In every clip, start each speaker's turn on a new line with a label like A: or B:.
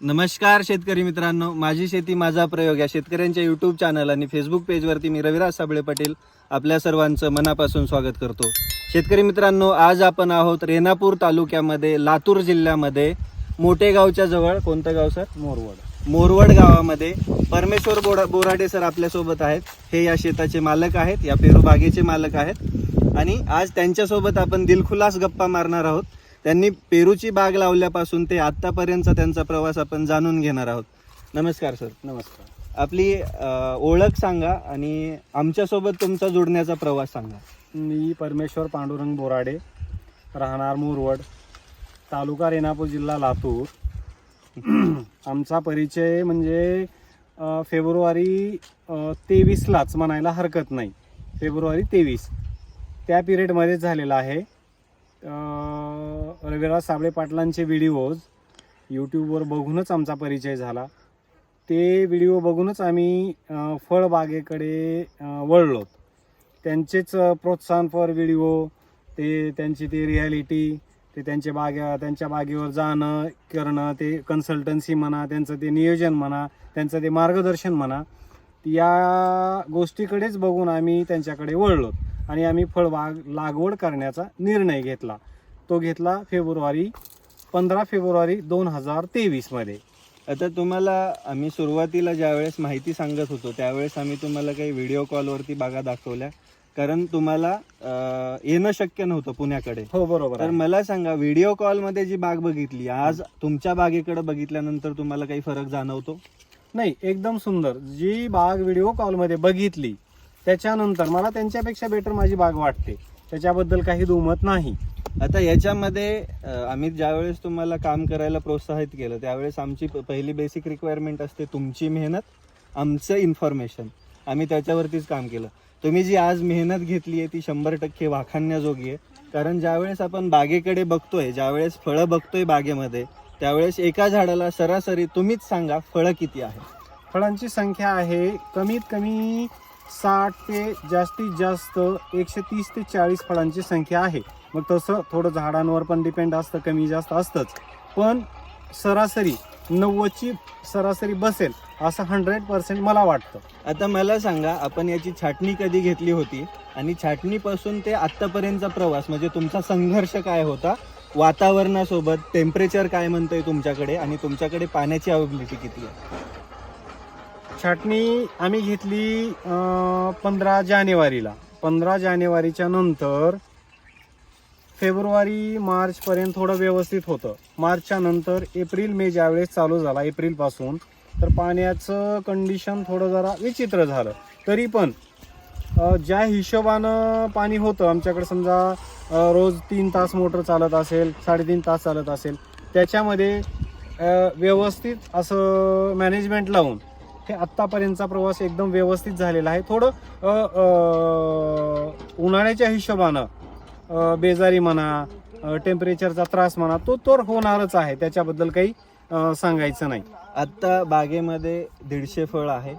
A: नमस्कार शेतकरी मित्रांनो. माझी शेती माझा प्रयोग या शेतकऱ्यांच्या युट्यूब चॅनल आणि फेसबुक पेजवरती मी रविराज साबळे पाटील आपल्या सर्वांचं मनापासून स्वागत करतो. शेतकरी मित्रांनो आज आपण आहोत रेणापूर तालुक्यामध्ये लातूर जिल्ह्यामध्ये मोठेगावच्या जवळ कोणतं गाव सर?
B: मोरवड.
A: मोरवड गावामध्ये परमेश्वर बोडा बोराडे सर आपल्यासोबत आहेत. हे या शेताचे मालक आहेत या पेरू बागेचे मालक आहेत. आणि आज त्यांच्यासोबत आपण दिलखुलास गप्पा मारणार आहोत. त्यांनी पेरूची बाग लावल्यापासून ते आत्तापर्यंतचा त्यांचा प्रवास आपण जाणून घेणार आहोत. नमस्कार सर.
B: नमस्कार.
A: आपली ओळख सांगा आणि आमच्यासोबत तुमचा जोडण्याचा प्रवास सांगा.
B: मी परमेश्वर पांडुरंग बोराडे राहणार मोरवड तालुका रेणापूर जिल्हा लातूर. आमचा परिचय म्हणजे फेब्रुवारी तेवीसलाच म्हणायला हरकत नाही. फेब्रुवारी तेवीस. त्या पिरियडमध्येच झालेला आहे. रविराज साबळे पाटलांचे व्हिडिओज यूट्यूबवर बघूनच आमचा परिचय झाला. ते व्हिडिओ बघूनच आम्ही फळबागेकडे वळलो. त्यांचेच प्रोत्साहनपर व्हिडिओ ते त्यांची ती रियालिटी ते त्यांच्या बागे त्यांच्या बागेवर जाणं करणं ते कन्सल्टन्सी म्हणा त्यांचं ते नियोजन म्हणा त्यांचं ते मार्गदर्शन म्हणा या गोष्टीकडेच बघून आम्ही त्यांच्याकडे वळलो. आणि आम्ही फळबाग लागवड करण्याचा निर्णय घेतला. तो घेतला फेब्रुवारी पंधरा फेब्रुवारी दोन हजार तेवीसमध्ये.
A: आता तुम्हाला आम्ही सुरुवातीला ज्यावेळेस माहिती सांगत होतो त्यावेळेस आम्ही तुम्हाला काही व्हिडिओ कॉलवरती बागा दाखवल्या. कारण तुम्हाला अ, येणं शक्य नव्हतं पुण्याकडे.
B: हो बरोबर
A: तर
B: आहे.
A: मला सांगा व्हिडिओ कॉलमध्ये जी बाग बघितली आज तुमच्या बागेकडे बघितल्यानंतर तुम्हाला काही फरक जाणवतो?
B: नाही एकदम सुंदर. जी बाग व्हिडिओ कॉलमध्ये बघितली त्याच्यानंतर मला त्यांच्यापेक्षा बेटर माझी बाग वाटते. त्याच्याबद्दल काही दुमत नाही.
A: आता याच्यामध्ये आम्ही ज्यावेळेस तुम्हाला काम करायला प्रोत्साहित केलं त्यावेळेस आमची प- पहिली बेसिक रिक्वायरमेंट असते तुमची मेहनत आमचं इन्फॉर्मेशन आम्ही त्याच्यावरतीच काम केलं. तुम्ही जी आज मेहनत घेतली आहे ती शंभर टक्के वाखाणण्याजोगी आहे कारण ज्यावेळेस आपण बागेकडे बघतोय ज्यावेळेस फळं बघतोय बागेमध्ये त्यावेळेस एका झाडाला सरासरी तुम्हीच सांगा फळं किती आहे
B: फळांची संख्या आहे कमीत कमी साठ ते जास्तीत जास्त एकशे तीस ते चाळीस फळांची संख्या आहे. मग तसं थोडं झाडांवर पण डिपेंड असतं कमी जास्त असतंच. पण सरासरी नव्वदची सरासरी बसेल असं हंड्रेड पर्सेंट मला वाटतं.
A: आता मला सांगा आपण याची छाटणी कधी घेतली होती? आणि छाटणीपासून ते आतापर्यंतचा प्रवास म्हणजे तुमचा संघर्ष काय होता? वातावरणासोबत टेम्परेचर काय म्हणतंय तुमच्याकडे? आणि तुमच्याकडे पाण्याची अवेबिलिटी किती आहे?
B: छाटणी आम्ही घेतली पंधरा जानेवारीला. पंधरा जानेवारीच्या नंतर फेब्रुवारी मार्चपर्यंत थोडं व्यवस्थित होतं. मार्चच्या नंतर एप्रिल मे ज्यावेळेस चालू झाला एप्रिलपासून तर पाण्याचं कंडिशन थोडं जरा विचित्र झालं. तरी पण ज्या हिशोबानं पाणी होतं आमच्याकडे समजा रोज तीन तास मोटर चालत असेल साडेतीन तास चालत असेल त्याच्यामध्ये व्यवस्थित असं मॅनेजमेंट लावून हे आत्तापर्यंतचा प्रवास एकदम व्यवस्थित झालेला आहे. थोडं उन्हाळ्याच्या हिशोबानं बेजारी म्हणा टेम्परेचरचा त्रास म्हणा तो तर होणारच आहे. त्याच्याबद्दल काही सांगायचं नाही.
A: आता बागेमध्ये दीडशे फळ आहे.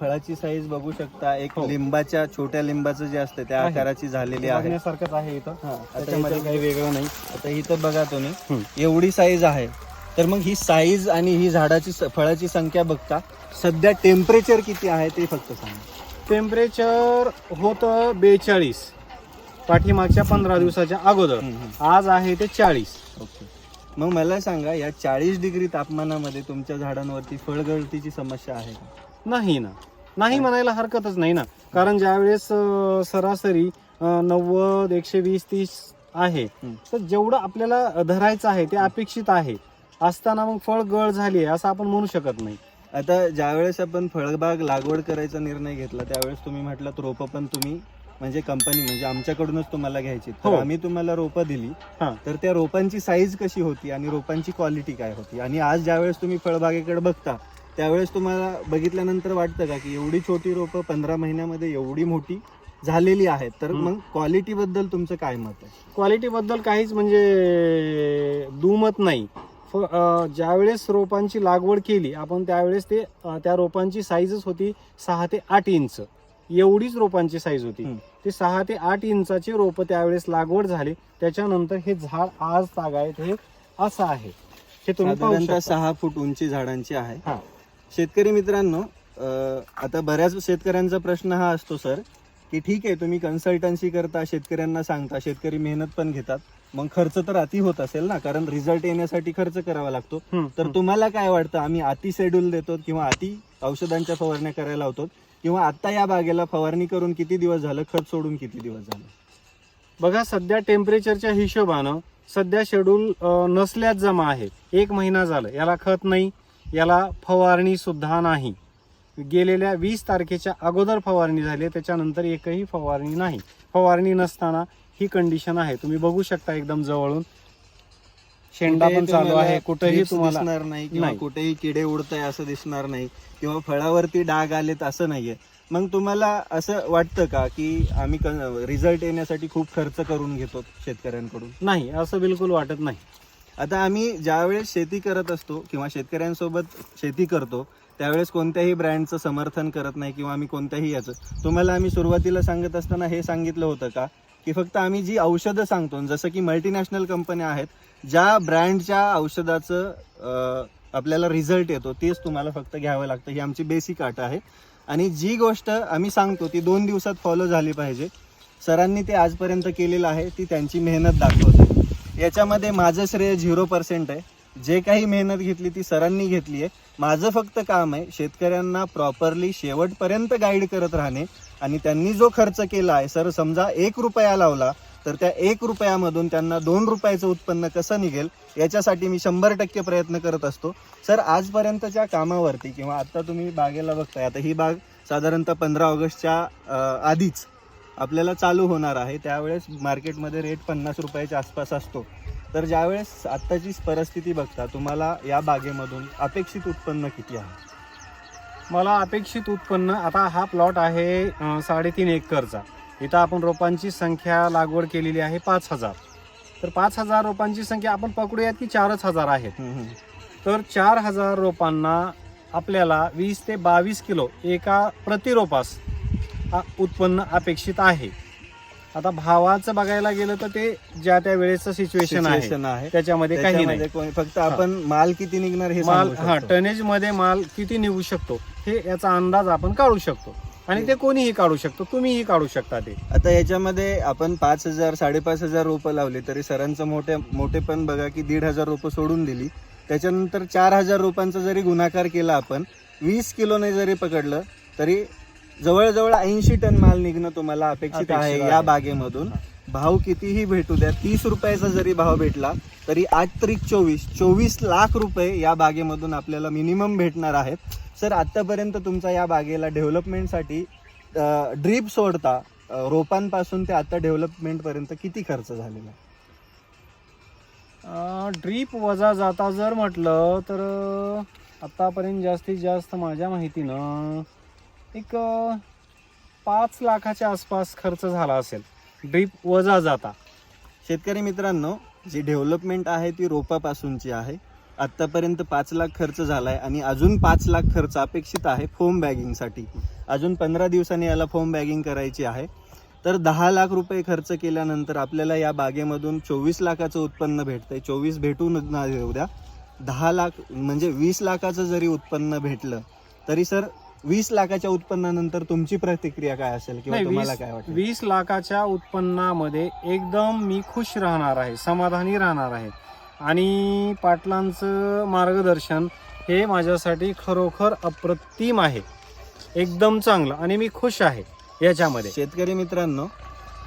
A: फळाची साईज बघू शकता. एक
B: हो.
A: लिंबाच्या छोट्या लिंबाचं जे असतं त्या. आकाराची झालेली आहे.
B: बघण्यासारखंच आहे इथं.
A: हा,
B: त्याच्यामध्ये काही वेगळं नाही.
A: आता इथं बघा तुम्ही. एवढी साईज आहे. तर मग ही साईज आणि ही झाडाची फळाची संख्या बघता सध्या टेम्परेचर किती आहे ते फक्त सांगा.
B: टेम्परेचर होतं बेचाळीस. पाठीमागच्या पंधरा दिवसाच्या अगोदर. आज आहे ते चाळीस.
A: ओके. मग मला सांगा या चाळीस डिग्री तापमानामध्ये तुमच्या झाडांवरती फळगळतीची समस्या आहे का?
B: नाही ना. नाही म्हणायला हरकतच नाही ना. कारण ज्यावेळेस अं, सरासरी अं, नव्वद एकशे वीस तीस आहे
A: हं.
B: तर जेवढं आपल्याला धरायचं आहे ते अपेक्षित आहे. असताना मग फळ गळ झाली आहे असं आपण म्हणू शकत नाही.
A: आता ज्यावेळेस आपण फळबाग लागवड करायचा निर्णय घेतला त्यावेळेस तुम्ही म्हटलं रोपं पण तुम्ही म्हणजे कंपनी म्हणजे आमच्याकडूनच तुम्हाला घ्यायची. तर
B: हो.
A: आम्ही तुम्हाला रोपं दिली.
B: हा.
A: तर त्या रोपांची साईज कशी होती आणि रोपांची क्वालिटी काय होती? आणि आज ज्यावेळेस तुम्ही फळबागेकडे बघता त्यावेळेस तुम्हाला बघितल्यानंतर वाटतं का की एवढी छोटी रोपं पंधरा महिन्यामध्ये एवढी मोठी झालेली आहेत? तर. मग क्वालिटी बद्दल तुमचं काय मत आहे?
B: क्वालिटी बद्दल काहीच म्हणजे दुमत नाही. फ- अं, ज्यावेळेस रोपांची लागवड केली आपण त्यावेळेस ते अं, त्या रोपांची साईजच होती सहा ते आठ इंच एवढीच रोपांची साईज होती. ते सहा ते आठ इंचाची रोपं त्यावेळेस लागवड झाली त्याच्यानंतर हे झाड आज तागायत हे असं आहे हे तुम्ही
A: साधारणतः. सहा फूट उंची झाडांची आहे
B: हा.
A: शेतकरी मित्रांनो अं, आता बऱ्याच शेतकऱ्यांचा प्रश्न हा असतो सर की ठीक आहे तुम्ही कन्सल्टन्सी करता शेतकऱ्यांना सांगता शेतकरी मेहनत पण घेतात मग खर्च तर अति होत असेल ना कारण रिझल्ट येण्यासाठी खर्च करावा लागतो
B: हम्म,
A: तर
B: हम्म.
A: तुम्हाला काय वाटतं आम्ही अति शेड्यूल देतो किंवा अति औषधांच्या फवारण्या करायला होतो किंवा आता या बागेला फवारणी करून किती दिवस झालं खत सोडून किती दिवस झालं?
B: बघा सध्या टेम्परेचरच्या हिशोबानं सध्या शेड्यूल नसल्याच जमा आहे. एक महिना झालं. याला खत नाही याला फवारणी सुद्धा नाही. गेलेल्या वीस तारखेच्या अगोदर फवारणी झाली त्याच्यानंतर एकही फवारणी नाही. फवारणी नसताना ही कंडिशन आहे. तुम्ही बघू शकता एकदम जवळून. शेंडा
A: कुठेही
B: पण चालू आहे कुठेही तुम्हाला.
A: दिसणार नाही किंवा. कुठेही किडे उडताय असं दिसणार नाही किंवा फळावरती डाग आलेत असं नाहीये. मग तुम्हाला असं वाटतं का की आम्ही रिझल्ट येण्यासाठी खूप खर्च करून घेतो शेतकऱ्यांकडून?
B: नाही असं बिलकुल वाटत नाही.
A: आता आम्ही ज्यावेळेस शेती करत असतो किंवा शेतकऱ्यांसोबत शेती करतो त्यावेळेस कोणत्याही ब्रँडचं समर्थन करत नाही किंवा आम्ही कोणत्याही याचं. तुम्हाला आम्ही सुरुवातीला सांगत असताना हे सांगितलं होतं का की फक्त आम्ही जी औषधं सांगतो जसं की मल्टीनॅशनल कंपन्या आहेत ज्या ब्रँडच्या औषधाचं आपल्याला रिझल्ट येतो तेच तुम्हाला फक्त घ्यावं लागतं. ही आमची बेसिक अट आहे. आणि जी गोष्ट आम्ही सांगतो ती दोन दिवसात फॉलो झाली पाहिजे. सरांनी ते आजपर्यंत केलेलं आहे ती त्यांची मेहनत दाखवते. याच्यामध्ये माझं श्रेय झिरो पर्सेंट आहे. जे काही मेहनत घेतली ती सरांनी घेतली आहे. माझं फक्त काम आहे शेतकऱ्यांना प्रॉपरली शेवटपर्यंत गाईड करत राहणे. आणि त्यांनी जो खर्च केला आहे सर समजा एक रुपया लावला तर त्या एक रुपयामधून त्यांना दोन रुपयाचं उत्पन्न कसं निघेल याच्यासाठी मी शंभर टक्के प्रयत्न करत असतो. सर आजपर्यंतच्या कामावरती किंवा आता तुम्ही बागेला बघताय आता ही बाग साधारणतः पंधरा ऑगस्टच्या आधीच आपल्याला चालू होणार आहे. त्यावेळेस मार्केटमध्ये रेट पन्नास रुपयाच्या आसपास असतो. तर ज्यावेळेस आत्ताची परिस्थिती बघता तुम्हाला या बागेमधून अपेक्षित उत्पन्न किती आहे?
B: मला अपेक्षित उत्पन्न आता हा प्लॉट आहे साडेतीन एकरचा. इथं आपण रोपांची संख्या लागवड केलेली आहे पाच हजार. तर पाच हजार रोपांची संख्या आपण पकडूयात की चारच हजार आहेत. तर चार हजार रोपांना आपल्याला वीस ते बावीस किलो एका प्रतिरोपास उत्पन्न अपेक्षित आहे. आता भावाचं बघायला गेलं तर ते ज्या त्या वेळेचं सिच्युएशन आहे. त्याच्यामध्ये काही नाही.
A: फक्त आपण माल किती निघणार हे
B: माल हा. टनेजमध्ये माल किती निघू शकतो? हे याचा अंदाज आपण काढू शकतो. आणि ते कोणीही काढू शकतो तुम्हीही काढू शकता ते.
A: आता याच्यामध्ये आपण पाच हजार साडेपाच हजार रोपं लावली तरी सरांचं मोठे मोठे पण बघा की दीड हजार रोपं सोडून दिली. त्याच्यानंतर चार हजार रोपांचा जरी गुणाकार केला आपण वीस किलोने जरी पकडलं तरी जवळजवळ ऐंशी टन माल निघणं तुम्हाला अपेक्षित आहे. या बागेमधून. भाव कितीही भेटू द्या तीस रुपयाचा जरी भाव भेटला तरी आठ त्रिक चोवीस चोवीस लाख रुपये या बागेमधून आपल्याला मिनिमम भेटणार आहेत सर आत्तापर्यंत तुमचा या बागेला डेव्हलपमेंटसाठी ड्रीप सोडता रोपांपासून ते आता डेव्हलपमेंटपर्यंत किती खर्च झालेला आहे?
B: ड्रीप वजा जाता जर म्हटलं तर आत्तापर्यंत जास्तीत जास्त माझ्या माहितीनं एक पाच लाखाच्या आसपास खर्च झाला असेल ड्रीप वजा जाता.
A: शेतकरी मित्रांनो जी डेव्हलपमेंट आहे ती रोपापासूनची आहे. आत्तापर्यंत पाच लाख खर्च झालाय आणि अजून पाच लाख खर्च अपेक्षित आहे फोम बॅगिंगसाठी. अजून पंधरा दिवसांनी याला फोम बॅगिंग करायची आहे. तर दहा लाख रुपये खर्च केल्यानंतर आपल्याला या बागेमधून चोवीस लाखाचं उत्पन्न भेटतंय. चोवीस भेटून ना देऊ द्या. दहा लाख म्हणजे वीस लाखाचं जरी उत्पन्न भेटलं तरी सर वीस लाखाच्या उत्पन्नानंतर तुमची प्रतिक्रिया काय असेल किंवा
B: नाही,
A: तुम्हाला
B: वीस-
A: काय वाटतं?
B: वीस लाखाच्या उत्पन्नामध्ये एकदम मी खुश राहणार आहे समाधानी राहणार आहे. आणि पाटलांचं मार्गदर्शन हे माझ्यासाठी खरोखर अप्रतिम आहे. एकदम चांगलं आणि मी खुश आहे याच्यामध्ये.
A: शेतकरी मित्रांनो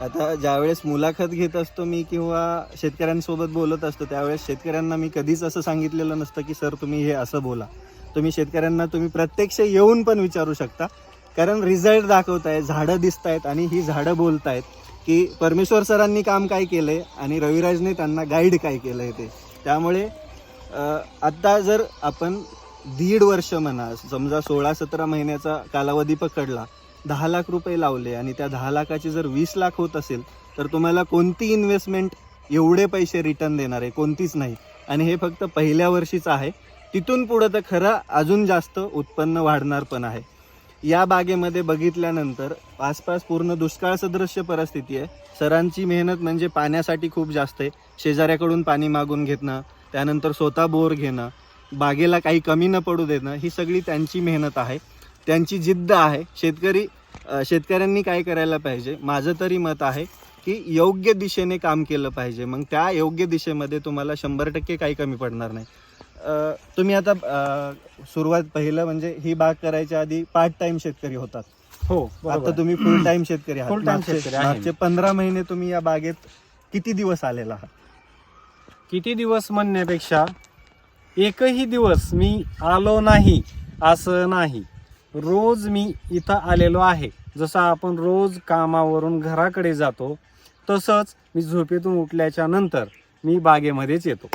A: आता ज्यावेळेस मुलाखत घेत असतो मी किंवा शेतकऱ्यांसोबत बोलत असतो त्यावेळेस शेतकऱ्यांना मी कधीच असं सांगितलेलं नसतं की सर तुम्ही हे असं बोला. तुम्ही शेतकऱ्यांना तुम्ही प्रत्यक्ष येऊन पण विचारू शकता. कारण रिझल्ट दाखवत आहे झाडं दिसत आहेत आणि ही झाडं बोलत आहेत की परमेश्वर सरांनी काम काय केलं आहे आणि रविराजने त्यांना गाईड काय केलं आहे ते. त्यामुळे आत्ता जर आपण दीड वर्ष म्हणा समजा सोळा सतरा महिन्याचा कालावधी पकडला दहा लाख रुपये लावले आणि त्या दहा लाखाचे जर वीस लाख होत असेल तर तुम्हाला कोणती इन्व्हेस्टमेंट एवढे पैसे रिटर्न देणार आहे? कोणतीच नाही. आणि हे फक्त पहिल्या वर्षीच आहे. तिथून पुढं तर खरं अजून जास्त उत्पन्न वाढणार पण आहे. या बागेमध्ये बघितल्यानंतर आसपास पूर्ण दुष्काळ सदृश्य परिस्थिती आहे. सरांची मेहनत म्हणजे पाण्यासाठी खूप जास्त आहे. शेजाऱ्याकडून पाणी मागून घेतणं त्यानंतर स्वतः बोर घेणं बागेला काही कमी न पडू देणं ही सगळी त्यांची मेहनत आहे. त्यांची जिद्द आहे. शेतकरी शेतकऱ्यांनी काय करायला पाहिजे? माझं तरी मत आहे की योग्य दिशेने काम केलं पाहिजे. मग त्या योग्य दिशेमध्ये तुम्हाला शंभर टक्के काही कमी पडणार नाही. तुम्ही आता अ, सुरुवात पहिलं म्हणजे ही बाग करायच्या आधी पार्ट टाइम शेतकरी होतात.
B: हो
A: आता तुम्ही फुल टाइम शेतकरी आहात.
B: Full time
A: मागचे-
B: शेतकरी आहे
A: मागचे पंधरा महिने तुम्ही या बागेत किती दिवस आलेला आहात?
B: किती दिवस म्हणण्यापेक्षा एकही दिवस मी आलो नाही असं नाही. रोज मी इथं आलेलो आहे. जसं आपण रोज कामावरून घराकडे जातो तसंच मी झोपेतून उठल्याच्या नंतर मी बागेमध्येच येतो.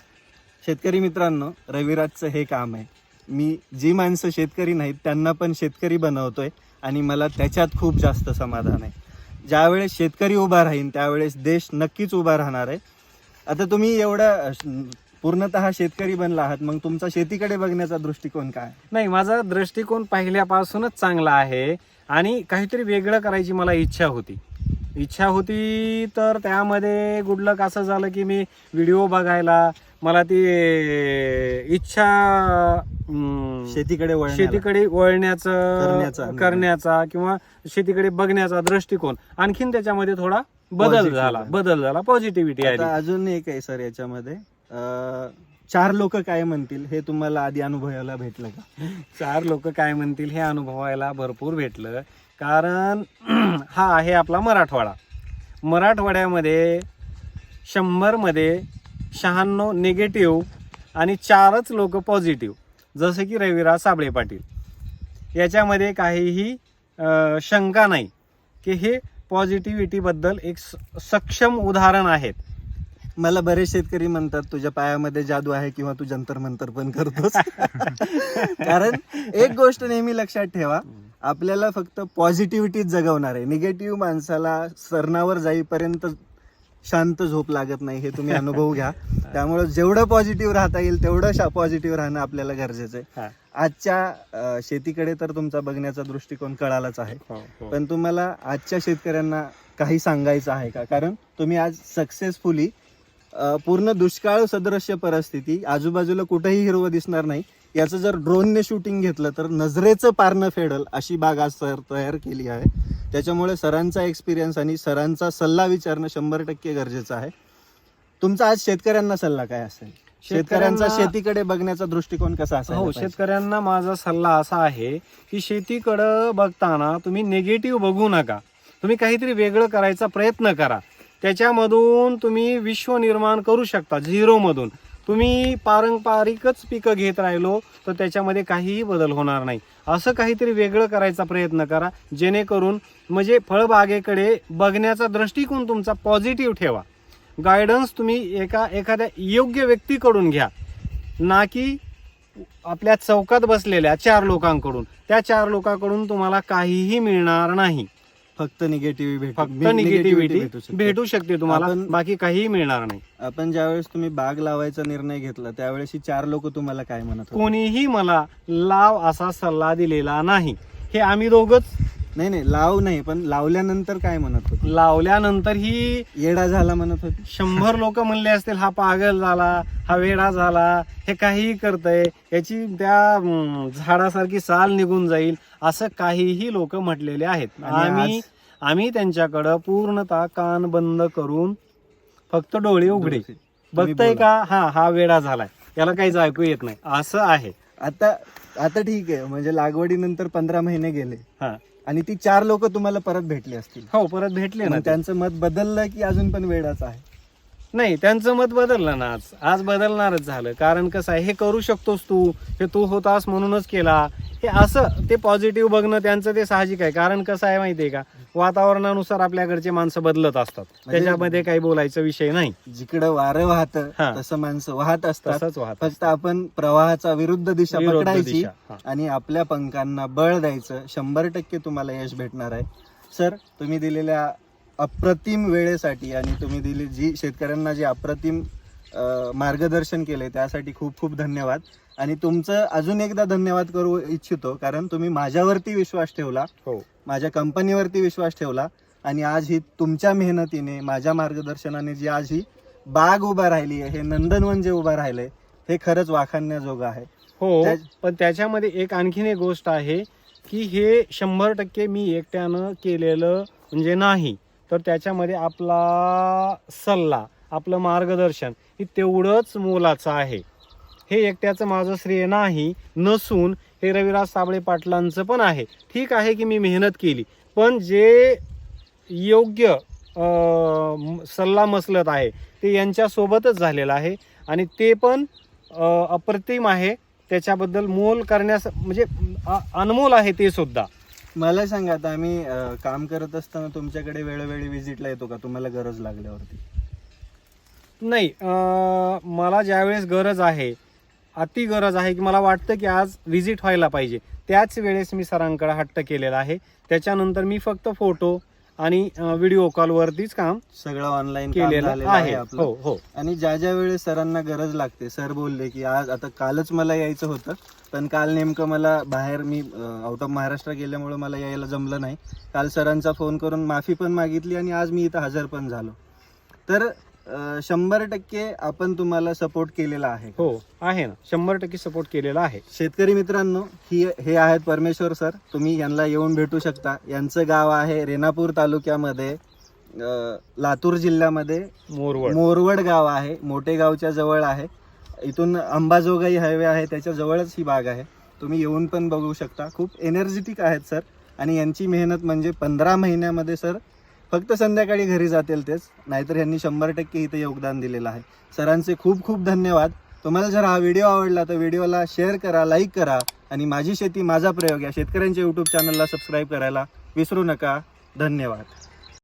A: शेतकरी मित्रांनो रविराजचं हे काम आहे. मी जी माणसं शेतकरी नाहीत त्यांना पण शेतकरी बनवतोय आणि मला त्याच्यात खूप जास्त समाधान आहे. ज्यावेळेस शेतकरी उभा राहीन त्यावेळेस देश नक्कीच उभा राहणार आहे. आता तुम्ही एवढा पूर्णतः शेतकरी बनला आहात मग तुमचा शेतीकडे बघण्याचा दृष्टिकोन काय?
B: नाही माझा दृष्टिकोन पहिल्यापासूनच चांगला आहे आणि काहीतरी वेगळं करायची मला इच्छा होती. इच्छा होती तर त्यामध्ये गुडलक असं झालं की मी व्हिडिओ बघायला मला ती इच्छा
A: शेतीकडे.
B: शेतीकडे वळण्याचं
A: करण्याचा.
B: किंवा शेतीकडे बघण्याचा दृष्टिकोन आणखीन त्याच्यामध्ये थोडा बदल झाला.
A: आहे.
B: बदल झाला. पॉझिटिव्हिटी
A: आता अजून एक आहे सर याच्यामध्ये. चार लोक काय म्हणतील हे तुम्हाला आधी अनुभवायला भेटलं का?
B: चार लोक काय म्हणतील हे अनुभवायला भरपूर भेटलं. कारण हा आहे आपला मराठवाडा. मराठवाड्यामध्ये शंभरमध्ये शहाण्णव निगेटिव्ह आणि चारच लोक पॉझिटिव्ह जसे की रविराज साबळे पाटील. याच्यामध्ये काहीही शंका नाही की हे पॉझिटिव्हिटीबद्दल एक सक्षम उदाहरण आहेत.
A: मला बरेच शेतकरी म्हणतात तुझ्या पायामध्ये जादू आहे किंवा तू जंतर मंतर पण करतोस. कारण एक गोष्ट नेहमी लक्षात ठेवा आपल्याला फक्त पॉझिटिव्हिटीच जगवणार आहे. निगेटिव्ह माणसाला सरणावर जाईपर्यंत शांत झोप लागत नाही हे तुम्ही अनुभव घ्या. त्यामुळे जेवढं पॉझिटिव्ह राहता येईल तेवढं पॉझिटिव्ह राहणं आपल्याला गरजेचं आहे.
B: हा.
A: आजच्या शेतीकडे तर तुमचा बघण्याचा दृष्टिकोन कळालाच आहे.
B: हो,
A: पण तुम्हाला आजच्या शेतकऱ्यांना काही सांगायचं आहे का? कारण तुम्ही आज सक्सेसफुली पूर्ण दुष्काळ सदृश्य परिस्थिती आजूबाजूला कुठेही हिरवं दिसणार नाही. याचं जर ड्रोनने शूटिंग घेतलं तर नजरेचं पारणं फेडल अशी बाग आज सर तयार केली आहे. त्याच्यामुळे सरांचा एक्सपिरियन्स आणि सरांचा सल्ला विचारणं शंभर टक्के गरजेचं आहे. तुमचा आज शेतकऱ्यांना सल्ला काय असेल? शेतकऱ्यांचा शेतीकडे बघण्याचा दृष्टिकोन कसा असेल
B: हो शेतकऱ्यांना माझा सल्ला असा आहे की शेतीकडं बघताना तुम्ही निगेटिव्ह बघू नका. तुम्ही काहीतरी वेगळं करायचा प्रयत्न करा. त्याच्यामधून तुम्ही विश्व निर्माण करू शकता झिरोमधून तुम्ही पारंपरिकच पिकं घेत राहिलो तर त्याच्यामध्ये काहीही बदल होणार नाही. असं काहीतरी वेगळं करायचा प्रयत्न करा जेणेकरून म्हणजे फळबागेकडे बघण्याचा दृष्टिकोन तुमचा पॉझिटिव्ह ठेवा. गायडन्स तुम्ही एका एखाद्या योग्य व्यक्तीकडून घ्या. ना की आपल्या चौकात बसलेल्या चार लोकांकडून. त्या चार लोकांकडून तुम्हाला काहीही मिळणार नाही.
A: फक्त निगेटिव्ह
B: फक्त निगेटिव्हिटी भेटू शकते. तुम्हाला. बाकी काहीही मिळणार नाही.
A: आपण ज्यावेळेस तुम्ही बाग लावायचा निर्णय घेतला त्यावेळेस चार लोक तुम्हाला काय म्हणत
B: कोणीही मला लाव असा सल्ला दिलेला नाही. हे आम्ही दोघच
A: नाही नाही लाव नाही पण लावल्यानंतर काय म्हणत होते?
B: लावल्यानंतर ही
A: येडा झाला म्हणत होते.
B: शंभर लोक म्हणले असतील हा पागल झाला हा वेडा झाला हे काहीही करतय याची त्या अं, झाडासारखी साल निघून जाईल असं काहीही लोक म्हटलेले आहेत.
A: आणि
B: आम्ही
A: आज-
B: आम्ही त्यांच्याकडं पूर्णतः कान बंद करून फक्त डोळे उघडे. बघताय. का? हा हा वेडा झालाय. याला काहीच ऐकू येत नाही. असं आहे.
A: आता आता ठीक आहे. म्हणजे लागवडीनंतर पंधरा महिने गेले.
B: हा.
A: आणि ती चार लोक तुम्हाला परत भेटली असतील.
B: हो परत भेटले ना
A: मग
B: ते.
A: त्यांचं मत बदललं की अजून पण वेडाच आहे?
B: नाही त्यांचं मत बदललं ना आज. आज बदलणारच झालं. कारण कसं आहे हे करू शकतोस तू हे तू होतास म्हणूनच केला. हे असं ते पॉझिटिव्ह बघणं त्यांचं ते साहजिक आहे. कारण कसं आहे माहितीये का? वातावरणानुसार आपल्याकडचे माणसं बदलत असतात.
A: म्हणजे-
B: त्याच्यामध्ये काही बोलायचा विषय नाही.
A: जिकडं वारं वाहतं. तसं माणसं वाहत असतात. फक्त आपण प्रवाहाचा विरुद्ध दिशा पकडायची. आणि आपल्या पंखांना बळ द्यायचं शंभर टक्के तुम्हाला यश भेटणार आहे. सर तुम्ही दिलेल्या अप्रतिम वेळेसाठी आणि तुम्ही दिली जी शेतकऱ्यांना जे अप्रतिम मार्गदर्शन केले त्यासाठी खूप खूप धन्यवाद. आणि तुमचं अजून एकदा धन्यवाद करू इच्छितो कारण तुम्ही माझ्यावरती विश्वास ठेवला
B: हो.
A: माझ्या कंपनीवरती विश्वास ठेवला आणि आज ही तुमच्या मेहनतीने माझ्या मार्गदर्शनाने जी आज ही बाग उभा राहिली आहे हे नंदनवन जे उभा राहिलंय हे खरंच वाखाणण्याजोगं आहे.
B: हो
A: त्या-
B: पण त्याच्यामध्ये एक आणखीन एक गोष्ट आहे की हे शंभर टक्के मी एकट्यानं केलेलं म्हणजे नाही तर त्याच्यामध्ये आपला सल्ला आपलं मार्गदर्शन हे तेवढंच मोलाचं आहे. हे एकट्याचं माझं श्रेय नाही नसून हे रविराज साबळे पाटलांचं पण आहे. ठीक आहे की मी मेहनत केली पण जे योग्य सल्ला मसलत आहे ते यांच्यासोबतच झालेलं आहे आणि ते पण अप्रतिम आहे. त्याच्याबद्दल मोल करण्यास म्हणजे अनमोल आहे ते सुद्धा.
A: मला सांगा आता आम्ही काम करत असताना तुमच्याकडे वेळोवेळी व्हिजिटला येतो का? तुम्हाला गरज लागल्यावरती.
B: नाही मला ज्यावेळेस गरज आहे अति गरज आहे की मला वाटतं की आज व्हिजिट व्हायला पाहिजे. त्याच वेळेस मी सरांकडे हट्ट केलेला आहे. त्याच्यानंतर मी फक्त फोटो आणि व्हिडिओ कॉलवरतीच काम
A: सगळं ऑनलाईन
B: केलेलं आहे
A: आपलं.
B: हो हो.
A: आणि ज्या ज्या वेळेस सरांना गरज लागते सर बोलले की आज आता कालच मला यायचं होतं पण काल नेमकं मला बाहेर मी आउट ऑफ महाराष्ट्र गेल्यामुळे मला यायला जमलं नाही. काल सरांचा फोन करून माफी पण मागितली आणि आज मी इथं हजर पण झालो. तर शंभर टक्के आपण तुम्हाला सपोर्ट केलेला आहे.
B: हो आहे ना. शंभर टक्के सपोर्ट केलेला आहे.
A: शेतकरी मित्रांनो ही हे आहेत परमेश्वर सर. तुम्ही यांना येऊन भेटू शकता. यांचं गाव आहे रेणापूर तालुक्यामध्ये लातूर जिल्ह्यामध्ये.
B: मोरवड.
A: मोरवड गाव आहे. मोठे गावच्या जवळ आहे. इथून अंबाजोगाई हायवे आहे. त्याच्या जवळच ही बाग आहे. तुम्ही येऊन पण बघू शकता. खूप एनर्जेटिक आहेत सर. आणि यांची मेहनत म्हणजे पंधरा महिन्यामध्ये सर फक्त संध्याकाळी घरी जातील तेच. नाहीतर यांनी शंभर टक्के इथं योगदान दिलेलं आहे. सरांचे खूप खूप धन्यवाद. तुम्हाला जर हा व्हिडिओ आवडला तर व्हिडिओला शेअर करा लाईक करा आणि माझी शेती माझा प्रयोग या शेतकऱ्यांच्या यूट्यूब चॅनलला सबस्क्राईब करायला विसरू नका. धन्यवाद.